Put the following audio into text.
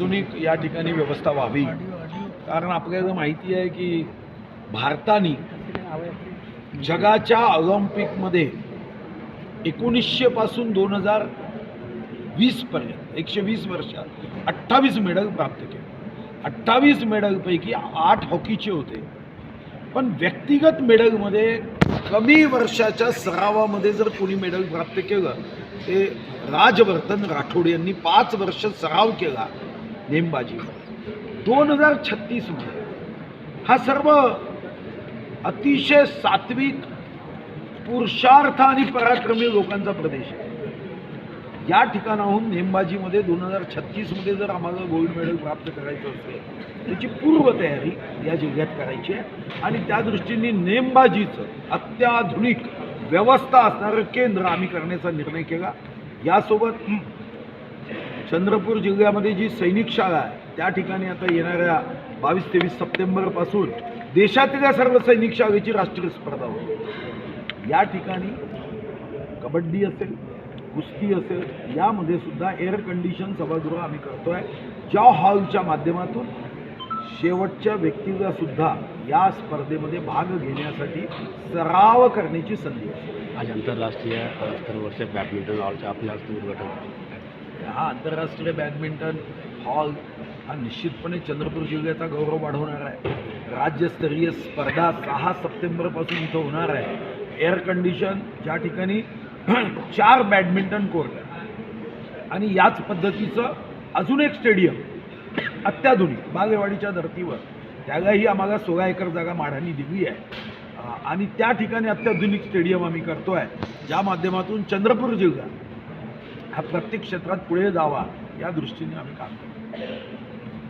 अत्याधुनिक या ठिकाणी व्यवस्था व्हावी. कारण आपल्याला माहिती आहे की भारताने जगाच्या ऑलिम्पिकमध्ये एकोणीसशेपासून दोन हजार वीसपर्यंत एकशे वीस वर्षात अठ्ठावीस मेडल प्राप्त केले. अठ्ठावीस मेडलपैकी आठ हॉकीचे होते. पण व्यक्तिगत मेडलमध्ये कमी वर्षाच्या सरावामध्ये जर कोणी मेडल प्राप्त केलं ते राजवर्धन राठोड यांनी पाच वर्ष सराव केला. नेमबाजी. दोन हजार छत्तीसमध्ये हा सर्व अतिशय सात्विक पुरुषार्थ आणि पराक्रमी लोकांचा प्रदेश आहे. या ठिकाणाहून नेमबाजीमध्ये दोन हजार छत्तीसमध्ये जर आम्हाला गोल्ड मेडल प्राप्त करायचं असेल त्याची पूर्वतयारी या जिल्ह्यात करायची आहे. आणि त्या दृष्टीने नेमबाजीचं अत्याधुनिक व्यवस्था असणारं केंद्र आम्ही करण्याचा निर्णय केला. यासोबत चंद्रपूर जिल्ह्यामध्ये जी सैनिक शाळा आहे त्या ठिकाणी आता येणाऱ्या बावीस तेवीस सप्टेंबरपासून देशातल्या सर्व सैनिक शाळेची राष्ट्रीय स्पर्धा होती या ठिकाणी कबड्डी असेल कुस्ती असेल यामध्ये सुद्धा एअर कंडिशन सभागृह आम्ही करतो आहे ज्या हॉलच्या माध्यमातून शेवटच्या व्यक्तीला सुद्धा या स्पर्धेमध्ये भाग घेण्यासाठी सराव करण्याची संधी आहे आज आंतरराष्ट्रीय स्तरावरच्या बॅडमिंटन हॉलच्या आपल्या हस्ते उद्घाटन. हा आंतरराष्ट्रीय बॅडमिंटन हॉल हा निश्चितपणे चंद्रपूर जिल्ह्याचा गौरव वाढवणार आहे. राज्यस्तरीय स्पर्धा सहा सप्टेंबरपासून इथं होणार आहे. एअर कंडिशन ज्या ठिकाणी चार बॅडमिंटन कोर्ट आहे आणि याच पद्धतीचं अजून एक स्टेडियम अत्याधुनिक बागेवाडीच्या धर्तीवर. त्यालाही आम्हाला सोळा एकर जागा माढानी दिली आहे. आणि त्या ठिकाणी अत्याधुनिक स्टेडियम आम्ही करतो आहे ज्या माध्यमातून चंद्रपूर जिल्हा हा प्रत्येक क्षेत्रात पुढे जावा या दृष्टीने आम्ही काम करतो.